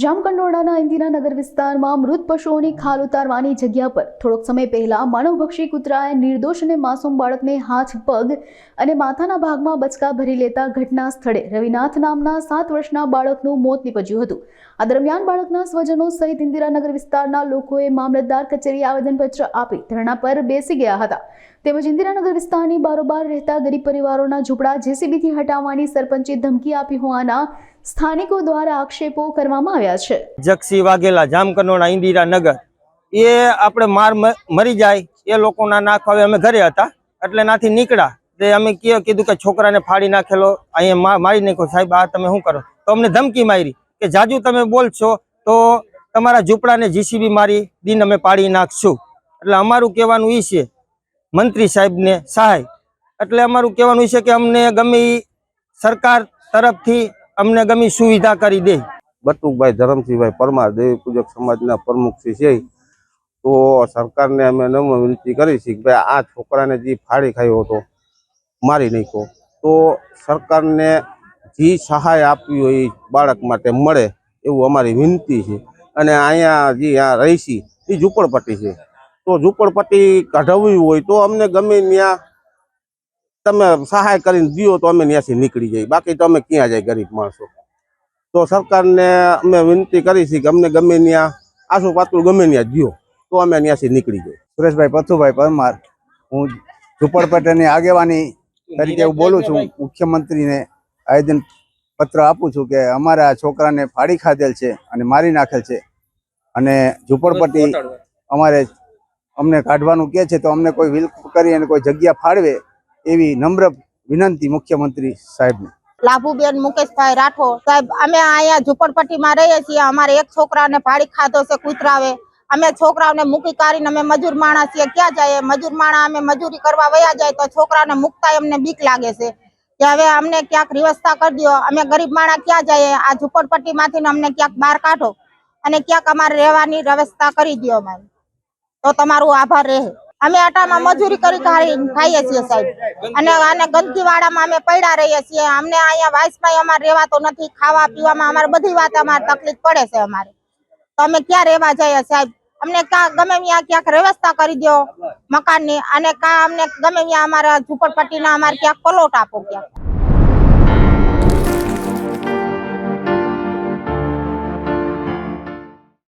જામકંડોરણાના ઇન્દિરાનગર વિસ્તારમાં મૃત પશુઓની ખાલ ઉતારવાની જગ્યા પર થોડોક સમય પહેલા માનવભક્ષી કૂતરાએ નિર્દોષ અને માસૂમ બાળકને હાથ, પગ અને માથાના ભાગમાં બચકા ભરી લેતા ઘટના સ્થળે રવિનાથ નામના સાત વર્ષના બાળકનું મોત નીપજ્યું હતું. આ દરમિયાન બાળકના સ્વજનો સહિત ઇન્દિરાનગર વિસ્તારના લોકોએ મામલતદાર કચેરીએ આવેદનપત્ર આપી ધરણા પર બેસી ગયા હતા. તેમજ ઇન્દિરાનગર વિસ્તારની બારોબાર રહેતા ગરીબ પરિવારોના ઝૂંપડા જેસીબીથી હટાવવાની સરપંચે ધમકી આપી હોવાના સ્થાનિકો દ્વારા આક્ષેપો કરવામાં આવ્યા છે. જક્ષી વાઘેલા જામકંડોળા ઇન્દિરાનગર, એ આપણે માર મરી જાય, એ લોકોના નાખ અમે ઘરે હતા, એટલે નાથી નીકળ્યા. તે અમે કીધું કે છોકરાને ફાડી નાખેલો, અહીંયા મા- મારી નાખ્યો. સાહેબ, આ તમે શું કરો? તો અમને ધમકી મારી કે, જાજુ તમે બોલશો તો તમારા ઝૂંપડાને જીસીબી મારી, દિન અમે પાડી નાખશું. એટલે અમારું કહેવાનું એ છે, મંત્રી સાહેબને સહાય. એટલે અમારું કહેવાનું છે કે અમને ગમે સરકાર તરફથી અમને ગમે સુવિધા કરી દે. બટુકભાઈ ધરમસિંહભાઈ પરમાર, દેવી પૂજક સમાજના પ્રમુખ છે તો સરકારને અમે નમ્ર વિનંતી કરી છે કે ભાઈ આ છોકરાને જે ફાડી ખાયો હતો, મારી નાખ્યો. તો સરકારને જે સહાય આપવી હોય એ બાળક માટે મળે એવું અમારી વિનંતી છે. અને અહીંયા જે આ રહીશી એ ઝૂંપડપટ્ટી છે. તો ઝૂંપડપટ્ટી કઢાવવી હોય તો અમને ગમે ત્યાં તમે સહાય કરીને દિયો તો અમે ત્યાંથી નીકળી જઈએ. બાકી તો અમે ક્યાં જાય ગરીબ માણસો? તો સરકારને અમે વિનંતી કરી છે કે અમને ગમે ત્યાં આસુ પાતળું ગમે ત્યાં દિયો તો અમે ત્યાંથી નીકળી જઈએ. સુરેશભાઈ પથુભાઈ પરમાર હું ઝુંપડપટ્ટીની આગેવાની તરીકે હું બોલું છું. મુખ્યમંત્રીને આવેદન પત્ર આપું છું કે અમારા છોકરાને ફાડી ખાધેલ છે અને મારી નાખેલ છે. અને ઝુંપડપટ્ટી અમારે અમને કાઢવાનું કે છે તો અમને કોઈ વિલ કરી અને કોઈ જગ્યા ફાળવે એવી નમ્ર વિનંતી મુખ્યમંત્રી સાહેબને. લાભુબેન મુકેશભાઈ રાઠોડ સાહેબ, અમે અહીંયા ઝુંપડપટ્ટીમાં રહીએ છીએ. અમારે એક છોકરાને ભાડી ખાધો છે કૂતરાવે. અમે છોકરાઓને મૂકી કાઢીને અમે મજૂર માણસ છીએ. ક્યાં જાય? મજૂર માણા અમે મજૂરી કરવા વયા જાય તો છોકરાને મૂકતા અમને બીક લાગે છે. કે હવે અમને ક્યાંક વ્યવસ્થા કરી દો અમે ગરીબ માણા ક્યાં જઈએ? આ ઝુંપડપટ્ટીમાંથી અમને ક્યાંક બહાર કાઢો. અને ક્યાંક અમારે રહેવાની વ્યવસ્થા કરી દો અમારે. તો તમારું આભાર રહે. અમે આટામાં મજૂરી કરી ખાઈએ છીએ સાહેબ. અને આને ગંદકી વાળામાં અમે પડ્યા રહીએ છીએ. અમને અહીંયા વાઇસમાં અમારે રહેવાતો નથી, ખાવા પીવામાં અમારે બધી વાત અમારે તકલીફ પડે છે અમારે. તો અમે ક્યાં રહેવા જઈએ સાહેબ? અમને ક્યાં ગમે ત્યાં ક્યાંક વ્યવસ્થા કરી દો મકાનની. અને કા અમને ગમે ત્યાં અમારા ઝુંપડપટ્ટીના અમારે ક્યાંક પલોટ આપો ક્યાંક.